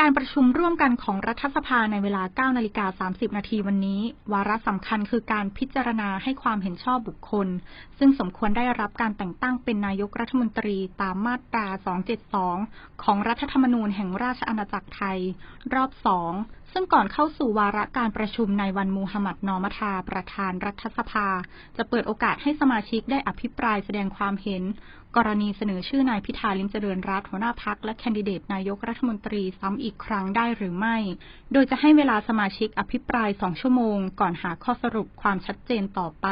การประชุมร่วมกันของรัฐสภาในเวลา 9 นาฬิกา 30 นาทีวันนี้ วาระสำคัญคือการพิจารณาให้ความเห็นชอบบุคคล ซึ่งสมควรได้รับการแต่งตั้งเป็นนายกรัฐมนตรีตามมาตรา 272 ของรัฐธรรมนูญแห่งราชอาณาจักรไทย รอบ2ซึ่งก่อนเข้าสู่วาระการประชุมในวันมูฮัมหมัดนอมทาประธานรัฐสภา จะเปิดโอกาสให้สมาชิกได้อภิปรายแสดงความเห็น กรณีเสนอชื่อนายพิธาลิมเจริญรัตหัวหน้าพักและแคนดิเดตนายกรัฐมนตรีซ้ำอีกครั้งได้หรือไม่ โดยจะให้เวลาสมาชิกอภิปรายสองชั่วโมง ก่อนหาข้อสรุปความชัดเจนต่อไป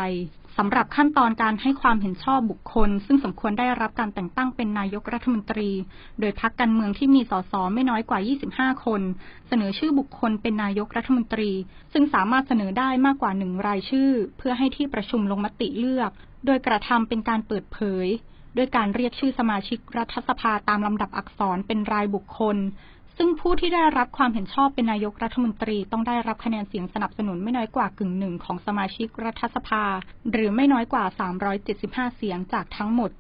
สำหรับขั้นตอนการให้ความเห็นชอบบุคคล ซึ่งสมควรได้รับการแต่งตั้งเป็นนายกรัฐมนตรี โดยพักการเมืองที่มีสสไม่น้อยกว่า 25 คน เสนอชื่อบุคคลเป็นนายกรัฐมนตรี ซึ่งสามารถเสนอได้มากกว่าหนึ่งรายชื่อ เพื่อให้ที่ประชุมลงมติเลือก โดยกระทำเป็นการเปิดเผย ด้วยการเรียกชื่อสมาชิกรัฐสภาตามลำดับอักษรเป็นรายบุคคล ซึ่งผู้ที่ได้รับความเห็นชอบเป็นนายกรัฐมนตรีต้องได้รับคะแนนเสียงสนับสนุนไม่น้อยกว่ากึ่งหนึ่งของสมาชิกรัฐสภา หรือไม่น้อยกว่า 375 เสียงจากทั้งหมด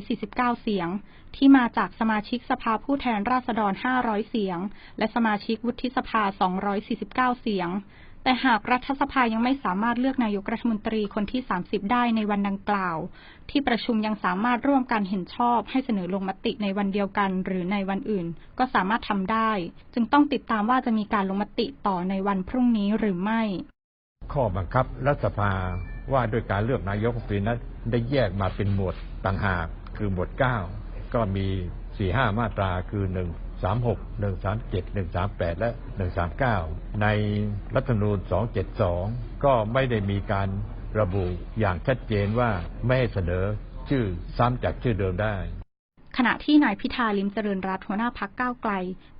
749 เสียง ที่มาจากสมาชิกสภาผู้แทนราษฎร 500 เสียง และสมาชิกวุฒิสภา 249 เสียง แต่หากรัฐสภายังไม่สามารถเลือกนายกรัฐมนตรีคนที่ 30 ได้ในวันดังกล่าว ที่ประชุมยังสามารถร่วมกันเห็นชอบ ให้เสนอลงมติในวันเดียวกัน หรือในวันอื่น ก็สามารถทำได้ จึงต้องติดตามว่าจะมีการลงมติต่อในวันพรุ่งนี้หรือไม่ ข้อบังคับรัฐสภาว่าด้วยการเลือกนายกรัฐมนตรีนั้นได้แยกมาเป็นหมวดต่างหากคือหมวด 9 ก็มี4-5มาตราคือ1 36 137 138และ139ในรัฐธรรมนูญ272ก็ไม่ได้มีการระบุอย่างชัดเจนว่าไม่ให้เสนอชื่อซ้ำจากชื่อเดิมได้ขณะที่นายพิธาลิมเจริญรัตน์หัวหน้าพักก้าวไกล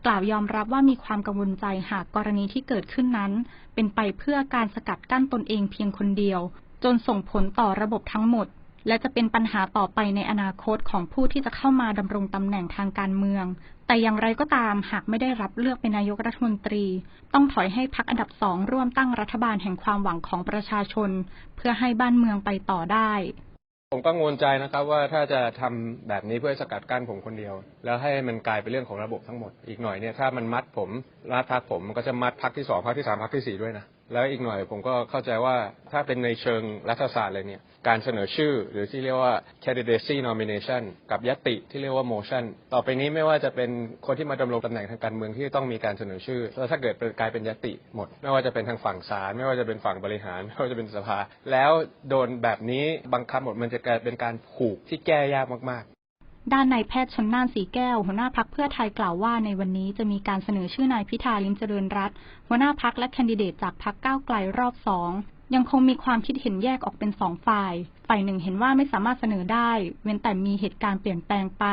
กล่าวยอมรับว่ามีความกังวลใจหากกรณีที่เกิดขึ้นนั้น เป็นไปเพื่อการสกัดกั้นตนเองเพียงคนเดียว จนส่งผลต่อระบบทั้งหมด และจะเป็นปัญหาต่อไปในอนาคตของผู้ที่จะเข้ามาดำรงตำแหน่งทางการเมือง แต่อย่างไรก็ตามหากไม่ได้รับเลือกเป็นนายกรัฐมนตรี ต้องถอยให้พักอันดับสองร่วมตั้งรัฐบาลแห่งความหวังของประชาชน เพื่อให้บ้านเมืองไปต่อได้ ผมกังวลใจนะครับว่าถ้าจะทำแบบนี้เพื่อสกัดกั้นผมคนเดียว แล้วให้มันกลายเป็นเรื่องของระบบทั้งหมดอีกหน่อยเนี่ยถ้ามันมัดผมรัดพักผมมันก็จะมัดพักที่สองพักที่สามพักที่สี่ด้วยนะ แล้วอีกหน่อยผมก็เข้าใจว่าถ้าเป็นในเชิงรัฐศาสตร์เลยเนี่ยการเสนอชื่อหรือที่เรียกว่า candidacy nomination กับยติที่เรียกว่า motion ต่อไปนี้ไม่ว่าจะเป็นคนที่มาดำรงตำแหน่งทางการเมืองที่ต้องมีการเสนอชื่อแล้วถ้าเกิดกลายเป็นยติหมด ไม่ว่าจะเป็นทางฝั่งศาลไม่ว่าจะเป็นฝั่งบริหาร ไม่ว่าจะเป็นสภา แล้วโดนแบบนี้บังคับหมดมันจะกลายเป็นการผูกที่แก้ยากมากๆ ด้านนายแพทย์ชนน่านสีแก้ว หัวหน้าพักเพื่อไทยกล่าวว่า ในวันนี้จะมีการเสนอชื่อนายพิธาลิมเจริญรัตหัวหน้าพักและแคนดิเดตจากพักก้าวไกลรอบสองยังคงมีความคิดเห็นแยกออกเป็นสองฝ่าย ฝ่ายหนึ่งเห็นว่าไม่สามารถเสนอได้ เว้นแต่มีเหตุการณ์เปลี่ยนแปลงไป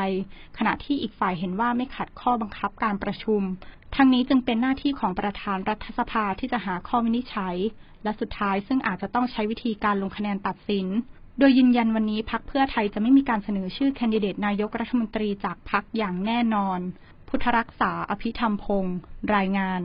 ขณะที่อีกฝ่ายเห็นว่าไม่ขัดข้อบังคับการประชุม ทั้งนี้จึงเป็นหน้าที่ของประธานรัฐสภาที่จะหาข้อวินิจฉัย และสุดท้ายซึ่งอาจจะต้องใช้วิธีการลงคะแนนตัดสิน โดยยืนยันวันนี้พักเพื่อไทยจะไม่มีการเสนอชื่อแคนดิเดตนายกรัฐมนตรีจากพักอย่างแน่นอน พุทธรักษา อภิธรรมพงศ์ รายงาน